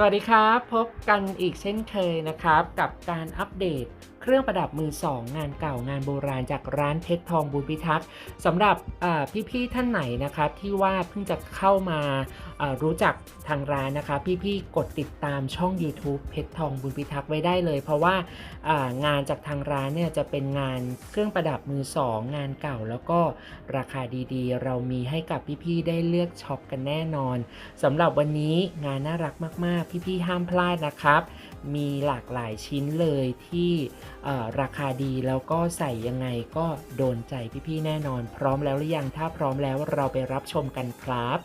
สวัสดีครับ พบกันอีกเช่นเคยนะครับ กับการอัปเดตเครื่องประดับมือสองงานเก่างานโบราณจากร้านเพชรทองบุญพิทักษ์สำหรับพี่ๆท่านไหนนะครับที่ว่าเพิ่งจะเข้ามารู้จักทางร้านนะครับพี่ๆกดติดตามช่อง YouTube เพชรทองบุญพิทักษ์ไว้ได้เลย เพราะว่างานจากทางร้านเนี่ยจะเป็นงานเครื่องประดับมือสองงานเก่า แล้วก็ราคาดีๆ เรามีให้กับพี่ๆได้เลือกช็อปกันแน่นอนสำหรับวันนี้งานน่ารักมากๆ พี่ๆห้ามพลาดนะครับมีหลากหลายชิ้นเลยที่ราคาดีแล้วก็ใส่ยังไงก็โดนใจพี่ๆแน่นอน พร้อมแล้วหรือยังถ้าพร้อมแล้วเราไปรับชมกันครับ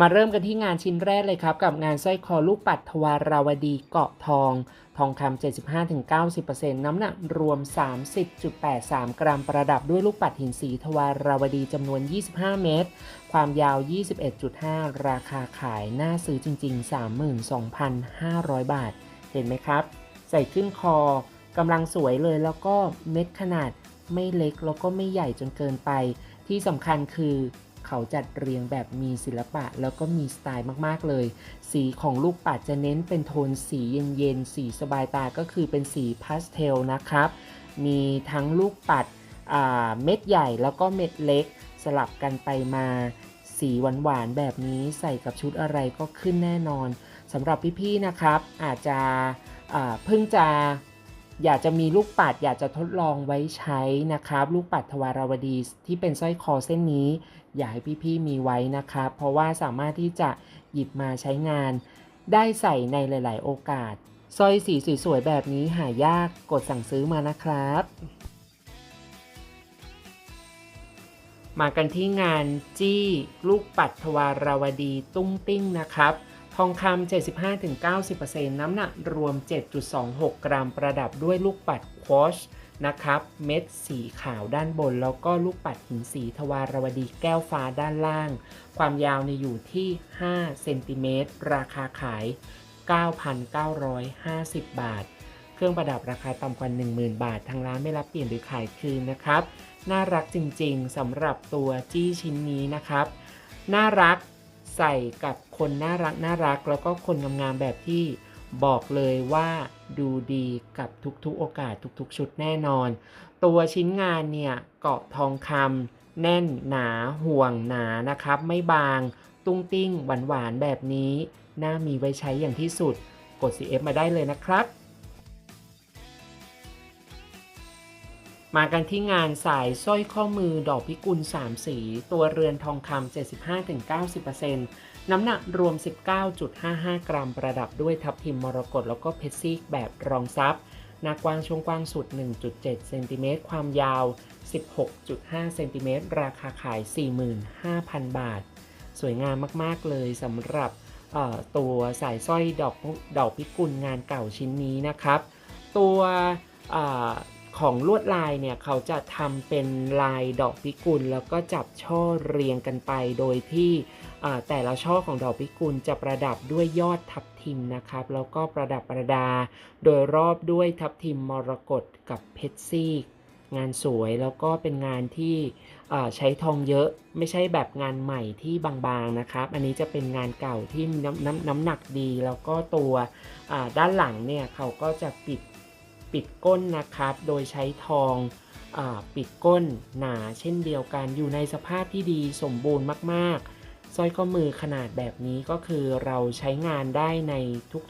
มาเริ่มกันที่งานชิ้นแรกเลยครับ กับงานสร้อยคอลูกปัดทวาราวดีเกาะทอง ทองคำ 75-90%น้ำหนักรวม 30.83 กรัมประดับด้วยลูกปัดหินสีทวาราวดีจำนวน 25 เมตร ความยาว 21.5 ราคาขายหน่าซื้อจริง ๆ 32,500 บาท เห็นไหมครับ ใส่ขึ้นคอกำลังสวยเลยแล้วก็เม็ดขนาดไม่เล็กแล้วก็ไม่ใหญ่จนเกินไป ที่สำคัญคือ เขาจัดเรียงแบบมีศิลปะแล้วก็มีสไตล์มากๆเลย สีของลูกปัดจะเน้นเป็นโทนสีเย็นๆ สีสบายตาก็คือเป็นสีพาสเทลนะครับ มีทั้งลูกปัดเม็ดใหญ่แล้วก็เม็ดเล็กสลับกันไปมา สีหวานๆแบบนี้ใส่กับชุดอะไรก็ขึ้นแน่นอนสำหรับพี่ๆนะครับ อาจจะเพิ่งจะอยากจะมีลูกปัดอยากจะทดลองไว้ใช้นะครับ ลูกปัดทวารวดีที่เป็นสร้อยคอเส้นนี้ อยากให้พี่ๆมีไว้นะครับ เพราะว่าสามารถที่จะหยิบมาใช้งาน ได้ใส่ในหลาย ๆ โอกาสสร้อยสีสวยๆแบบนี้หายากกดสั่งซื้อมานะครับ มากันที่งานจี้ลูกปัดทวารวดีตุ้งติ้งนะครับทองคำ75-90%น้ำหนักรวม 7.26 กรัมประดับด้วยลูกปัดควอช นะครับ เม็ดสีขาวด้านบน แล้วก็ลูกปัดหินสีทวารวดีแก้วฟ้าด้านล่าง ความยาวเนี่ยอยู่ที่5เซนติเมตรราคาขาย 9,950 บาท เครื่องประดับราคาต่ำกว่า 10,000 บาท ทางร้านไม่รับเปลี่ยนหรือขายคืนนะครับ น่ารักจริงๆสำหรับตัวจี้ชิ้นนี้นะครับ น่ารักใส่กับคนน่ารักน่ารักแล้วก็คนงามๆแบบที่บอกเลยว่า ดูดีกับทุกๆโอกาสทุกๆ ชุดแน่นอน ตัวชิ้นงานเนี่ยเกาะทองคำแน่นหนาห่วงหนานะครับ ไม่บาง ตุ้งติ้งหวานๆแบบนี้ น่ามีไว้ใช้อย่างที่สุด กด CF มาได้เลยนะครับมากันที่งานสายสร้อยข้อมือดอกพิกุล 3 สี ตัวเรือนทองคำ75-90% น้ำหนักรวม 19.55 กรัมประดับด้วยทับทิมมรกตแล้วก็เพชรซีกแบบรองซับหน้ากว้างช่วงกว้างสุด 1.7 เซนติเมตร ความยาว 16.5 เซนติเมตร ราคาขาย 45,000 บาท สวยงามมาก ๆ เลยสำหรับตัวสายสร้อยดอกดอกพิกุลงานเก่าชิ้นนี้นะครับ ตัว ของลวดลายเนี่ยเขาจะทำเป็นลายดอกพิกุล แล้วก็จับช่อเรียงกันไป โดยที่แต่ละช่อของดอกพิกุลจะประดับด้วยยอดทับทิมนะครับ แล้วก็ประดับประดา โดยรอบด้วยทับทิมมรกตกับเพชรซีกงานสวยแล้วก็เป็นงานที่ใช้ทองเยอะไม่ใช่แบบงานใหม่ที่บางๆนะครับ อันนี้จะเป็นงานเก่าที่น้ำน้ำน้ำหนักดี แล้วก็ตัวด้านหลังเนี่ยเขาก็จะปิด ปิดก้นนะครับ โดยใช้ทองอปิดก้นหนาเช่นเดียวกัน อยู่ในสภาพที่ดีสมบูรณ์มากๆสร้อยข้อมือขนาดแบบนี้ก็คือเราใช้งานได้ใน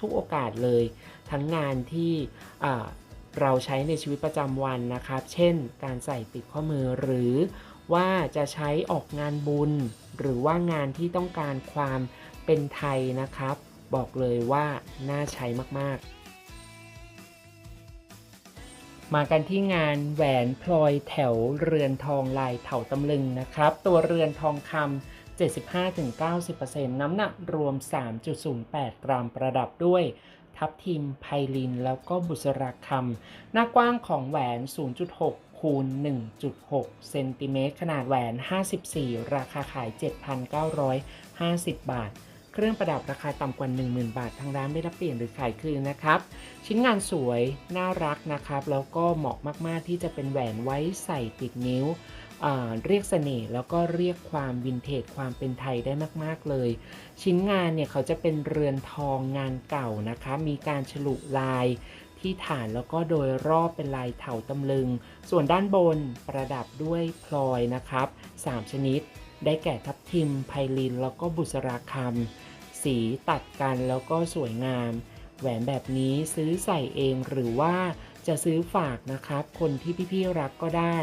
ทุกๆโอกาสเลย ทั้งงานที่เราใช้ในชีวิตประจำวันนะครับ เช่น การใส่ติดข้อมือหรือว่าจะใช้ออกงานบุญ หรือว่างานที่ต้องการความเป็นไทยนะครับ บอกเลยว่าน่าใช้มาก ๆ มากันที่งานแหวนพลอยแถวเรือนทองลายเถาตำลึงนะครับ ตัวเรือนทองคำ75-90%น้ำหนักรวม 3.08 กรัมประดับด้วย ทับทิมไพลิน แล้วก็บุษราคำหน้ากว้างของแหวน 0.6 คูณ 1.6 เซนติเมตร ขนาดแหวน 54 ราคาขาย 7,950 บาท เครื่องประดับราคาต่ำกว่า 10,000 บาท ทางร้านไม่รับเปลี่ยนหรือขายคืนนะครับ ชิ้นงานสวยน่ารักนะครับ แล้วก็เหมาะมากๆที่จะเป็นแหวนไว้ใส่ติดนิ้ว เรียกเสน่ห์แล้วก็เรียกความวินเทจความเป็นไทยได้มาก ๆ เลย ชิ้นงานเนี่ยเขาจะเป็นเรือนทองงานเก่านะคะ มีการฉลุลายที่ฐานแล้วก็โดยรอบเป็นลายเถาตำลึง ส่วนด้านบนประดับด้วยพลอยนะครับ 3 ชนิด ได้แก่ทับทิมไพลิน แล้วก็บุษราคำสีตัดกันแล้วก็สวยงาม แหวนแบบนี้ซื้อใส่เองหรือว่าจะซื้อฝากนะครับ คนที่พี่ๆรักก็ได้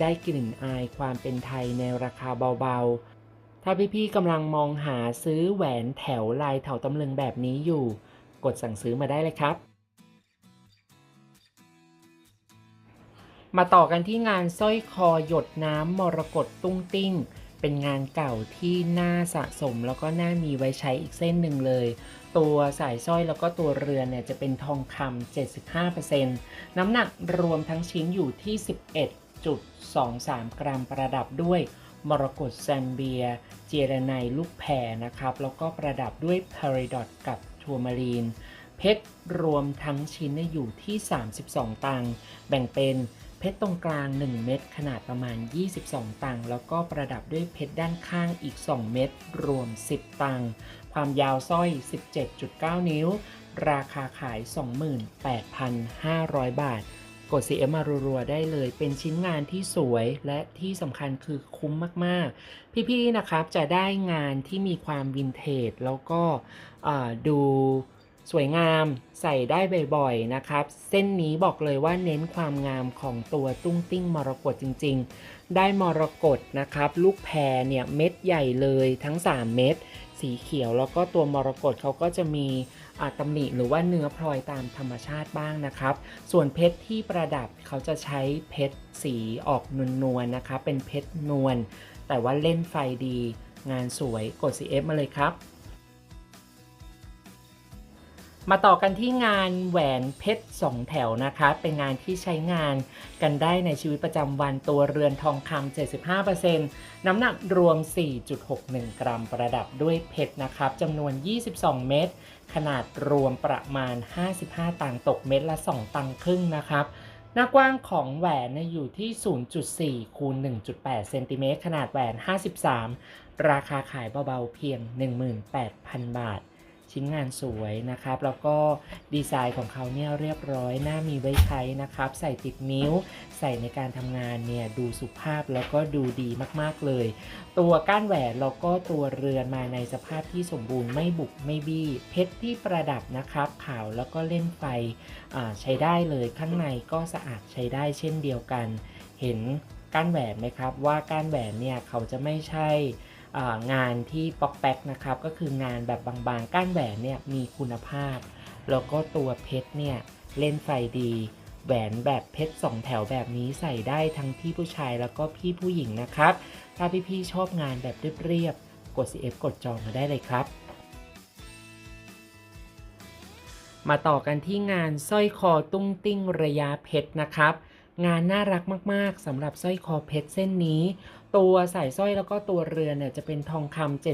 ได้กลิ่นอายความเป็นไทยในราคาเบาๆ ถ้าพี่ๆกำลังมองหาซื้อแหวนแถวลายเถาตำลึงแบบนี้อยู่ กดสั่งซื้อมาได้เลยครับมาต่อกันที่งานสร้อยคอหยดน้ำมรกตตุ้งติ้ง เป็นงานเก่าที่น่าสะสมแล้วก็น่ามีไว้ใช้อีกเส้นหนึ่งเลย ตัวสายสร้อยแล้วก็ตัวเรือนเนี่ยจะเป็นทองคำ75%น้ำหนักรวมทั้งชิ้นอยู่ที่ 11.23 กรัมประดับด้วยมรกตแซมเบีย เจรไนลูกแพรนะครับ แล้วก็ประดับด้วยพาริดอตกับทัวมารีน เพชรรวมทั้งชิ้นอยู่ที่ 32 ตังค์แบ่งเป็น เพชรตรงกลาง 1 เม็ดขนาดประมาณ 22 ตังค์แล้วก็ประดับด้วยเพชรด้านข้างอีก 2 เม็ดรวม 10 ตังค์ความยาวสร้อย 17.9 นิ้ว ราคาขาย 28,500 บาท กด CM มารัวๆได้เลยเป็นชิ้นงานที่สวยและที่สำคัญคือคุ้มมากๆ พี่ ๆ นะครับจะได้งานที่มีความวินเทจแล้วก็ดู สวยงามใส่ได้บ่อยๆนะครับ เส้นนี้บอกเลยว่าเน้นความงามของตัวตุ้งติ้งมรกตจริง ๆ ได้มรกตนะครับ ลูกแพรเนี่ยเม็ดใหญ่เลยทั้ง 3 เม็ดสีเขียวแล้วก็ตัวมรกตเขาก็จะมีตำหนิหรือว่าเนื้อพลอยตามธรรมชาติบ้างนะครับ ส่วนเพชรที่ประดับเขาจะใช้เพชรสีออกนวลๆนะคะเป็นเพชรนวลแต่ว่าเล่นไฟดีงานสวยกด CF มาเลยครับ มาต่อกันที่งานแหวนเพชรสองแถวนะคะ เป็นงานที่ใช้งานกันได้ในชีวิตประจำวันตัวเรือนทองคำ75%น้ำหนักรวม 4.61 กรัมประดับด้วยเพชรนะครับจำนวน 22 เม็ดขนาดรวมประมาณ 55 ตังตกเม็ดละ 2 ตังครึ่งนะครับ หน้ากว้างของแหวนอยู่ที่ 0.4 คูณ 1.8 เซนติเมตรขนาดแหวน 53 ราคาขายเบาๆเพียง 18,000 บาท ชิ้นงานสวยนะครับ แล้วก็ดีไซน์ของเขาเนี่ยเรียบร้อยหน่ามีไว้ใช้นะครับ ใส่ติดนิ้ว ใส่ในการทำงานเนี่ยดูสุภาพแล้วก็ดูดีมากๆเลย ตัวก้านแหวนแล้วก็ตัวเรือนมาในสภาพที่สมบูรณ์ไม่บุกไม่บี้ เพชรที่ประดับนะครับขาวแล้วก็เล่นไฟใช้ได้เลยข้างในก็สะอาดใช้ได้เช่นเดียวกัน เห็นก้านแหวนไหมครับว่าก้านแหวนเนี่ยเขาจะไม่ใช่ งานที่ปอกแป๊กนะครับก็คืองานแบบบางๆ ก้านแหวนเนี่ยมีคุณภาพ แล้วก็ตัวเพชรเนี่ยเล่นไฟดีแหวนแบบเพชรสองแถวแบบนี้ใส่ได้ทั้งพี่ผู้ชายแล้วก็พี่ผู้หญิงนะครับ ถ้าพี่ๆชอบงานแบบเรียบๆกด CF กดจองมาได้เลยครับ มาต่อกันที่งานสร้อยคอตุ้งติ้งระยะเพชรนะครับ งานน่ารักมากๆสำหรับสร้อยคอเพชรเส้นนี้ ตัวสายสร้อยแล้วก็ตัวเรือนเนี่ยจะเป็นทองคำ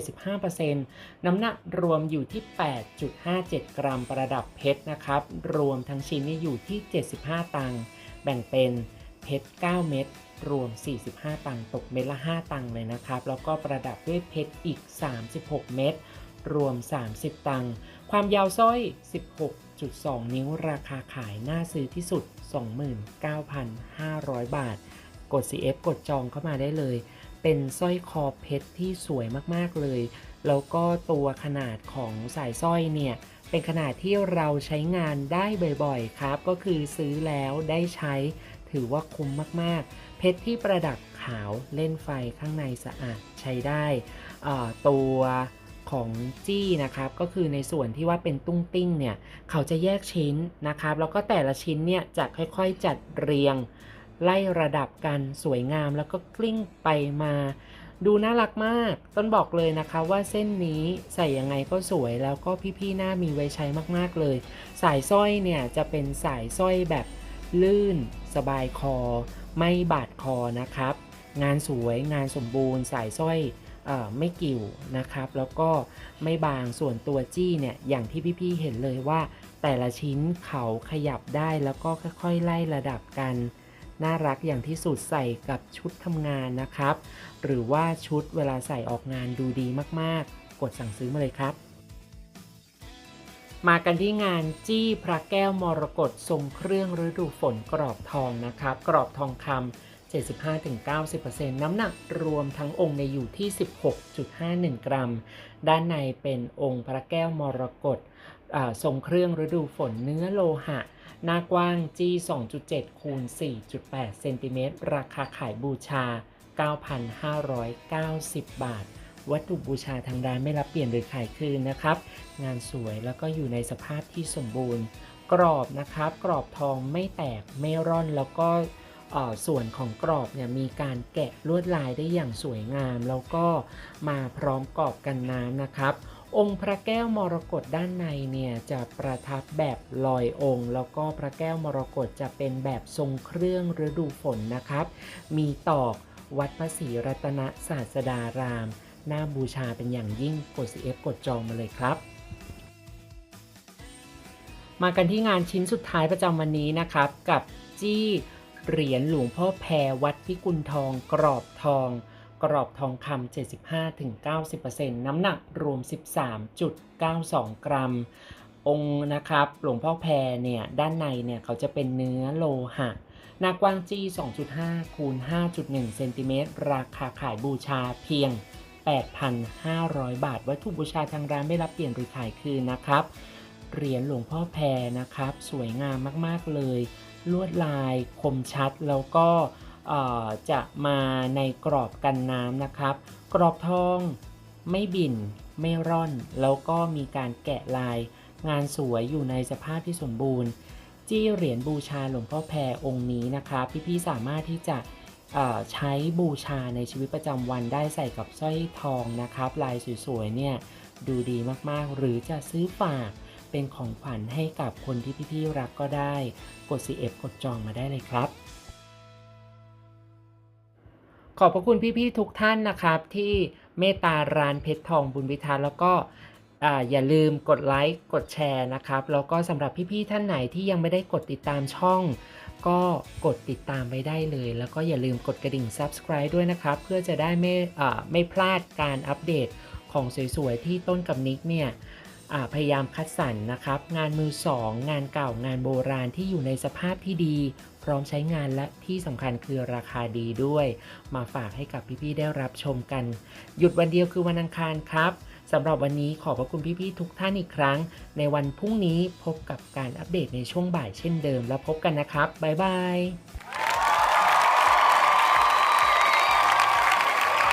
75%น้ำหนักรวมอยู่ที่ 8.57 กรัมประดับเพชรนะครับ รวมทั้งชิ้นนี่อยู่ที่ 75 ตังค์แบ่งเป็นเพชร 9 เม็ดรวม 45 ตังค์ตกเม็ดละ 5 ตังค์เลยนะครับ แล้วก็ประดับด้วยเพชรอีก 36 เม็ดรวม 30 ตังค์ความยาวสร้อย 16.2 นิ้วราคาขายน่าซื้อที่สุด 29,500 บาท กด CF กดจองเข้ามาได้เลย เป็นสร้อยคอเพชรที่สวยมากๆเลย แล้วก็ตัวขนาดของสายสร้อยเนี่ยเป็นขนาดที่เราใช้งานได้บ่อยๆครับ ก็คือซื้อแล้วได้ใช้ถือว่าคุ้มมากๆ เพชรที่ประดับขาวเล่นไฟข้างในสะอาดใช้ได้ตัวของจี้นะครับก็คือในส่วนที่ว่าเป็นตุ้งติ้งเนี่ย เขาจะแยกชิ้นนะครับ แล้วก็แต่ละชิ้นเนี่ยจะค่อยๆจัดเรียง ไล่ระดับกันสวยงามแล้วก็กลิ้งไปมา ดูน่ารักมาก ต้นบอกเลยนะคะว่าเส้นนี้ใส่ยังไงก็สวยแล้วก็พี่ๆหน้ามีไว้ใช้มากๆเลย สายสร้อยเนี่ยจะเป็นสายสร้อยแบบลื่น สบายคอ ไม่บาดคอนะครับ งานสวยงานสมบูรณ์ สายสร้อยออไม่กิ่วนะครับ แล้วก็ไม่บางส่วนตัวจี้เนี่ยอย่างที่พี่ๆเห็นเลยว่า แต่ละชิ้นเขาขยับได้แล้วก็ค่อยๆไล่ระดับกัน น่ารักอย่างที่สุดใส่กับชุดทำงานนะครับ หรือว่าชุดเวลาใส่ออกงานดูดีมากๆ กดสั่งซื้อมาเลยครับ มากันที่งานจี้พระแก้วมรกตทรงเครื่องฤดูฝนกรอบทองนะครับ กรอบทองคำ75-90%น้ำหนักรวมทั้งองค์ในอยู่ที่ 16.51 กรัม ด้านในเป็นองค์พระแก้วมรกตทรงเครื่องฤดูฝนเนื้อโลหะ หน้ากว้างจี้2.7 คูณ 4.8 เซนติเมตร ราคาขายบูชา 9,590 บาท วัตถุบูชาทางร้านไม่รับเปลี่ยนหรือขายคืนนะครับ งานสวยแล้วก็อยู่ในสภาพที่สมบูรณ์ กรอบนะครับ กรอบทองไม่แตกไม่ร่อนแล้วก็ส่วนของกรอบเนี่ยมีการแกะลวดลายได้อย่างสวยงาม แล้วก็มาพร้อมกรอบกันน้ำนะครับ องค์พระแก้วมรกตด้านในเนี่ยจะประทับแบบลอยองค์ แล้วก็พระแก้วมรกตจะเป็นแบบทรงเครื่องฤดูฝนนะครับ มีตอกวัดพระศรีรัตนศาสดาราม น่าบูชาเป็นอย่างยิ่งกด CF กดจองมาเลยครับมากันที่งานชิ้นสุดท้ายประจำวันนี้นะครับ กับจี้เหรียญหลวงพ่อแพรวัดพิกุลทองกรอบทอง กรอบทองคำ 75-90%น้ำหนักรวม 13.92 กรัม องค์นะครับหลวงพ่อแพรเนี่ย ด้านในเนี่ย เขาจะเป็นเนื้อโลหะ หน้ากว้างจี้2.5 คูณ 5.1 เซนติเมตร ราคาขายบูชาเพียง 8,500 บาท วัตถุบูชาทางร้านไม่รับเปลี่ยนหรือขายคืนนะครับ เหรียญหลวงพ่อแพรนะครับ สวยงามมาก ๆ เลย ลวดลายคมชัดแล้วก็ จะมาในกรอบกันน้ำนะครับ กรอบทองไม่บิ่นไม่ร่อน แล้วก็มีการแกะลายงานสวยอยู่ในสภาพที่สมบูรณ์ จี้เหรียญบูชาหลวงพ่อแพรองค์นี้นะครับ พี่ๆสามารถที่จะใช้บูชาในชีวิตประจำวันได้ใส่กับสร้อยทองนะครับ ลายสวยๆเนี่ยดูดีมากๆ หรือจะซื้อฝากเป็นของขวัญให้กับคนที่พี่ๆรักก็ได้ กด CF กดจองมาได้เลยครับ ขอบพระคุณพี่ๆทุกท่านนะครับ ที่เมตตาร้านเพชรทองบุญวิทันแล้วก็ออย่าลืมกดไลค์กดแชร์นะครับ แล้วก็สำหรับพี่ๆท่านไหนที่ยังไม่ได้กดติดตามช่อง ก็กดติดตามไปได้เลย แล้วก็อย่าลืมกดกระดิ่ง subscribe ด้วยนะครับ เพื่อจะได้ไม่ไม่พลาดการอัปเดตของสวยๆที่ต้นกับนิกเนี่ย พยายามคัดสรรนะครับ งานมือสองงานเก่างานโบราณที่อยู่ในสภาพที่ดี พร้อมใช้งานและที่สำคัญคือราคาดีด้วย มาฝากให้กับพี่ๆได้รับชมกัน หยุดวันเดียวคือวันอังคารครับสำหรับวันนี้ขอบพระคุณพี่ๆทุกท่านอีกครั้ง ในวันพรุ่งนี้พบกับการอัปเดตในช่วงบ่ายเช่นเดิม แล้วพบกันนะครับบ๊ายบาย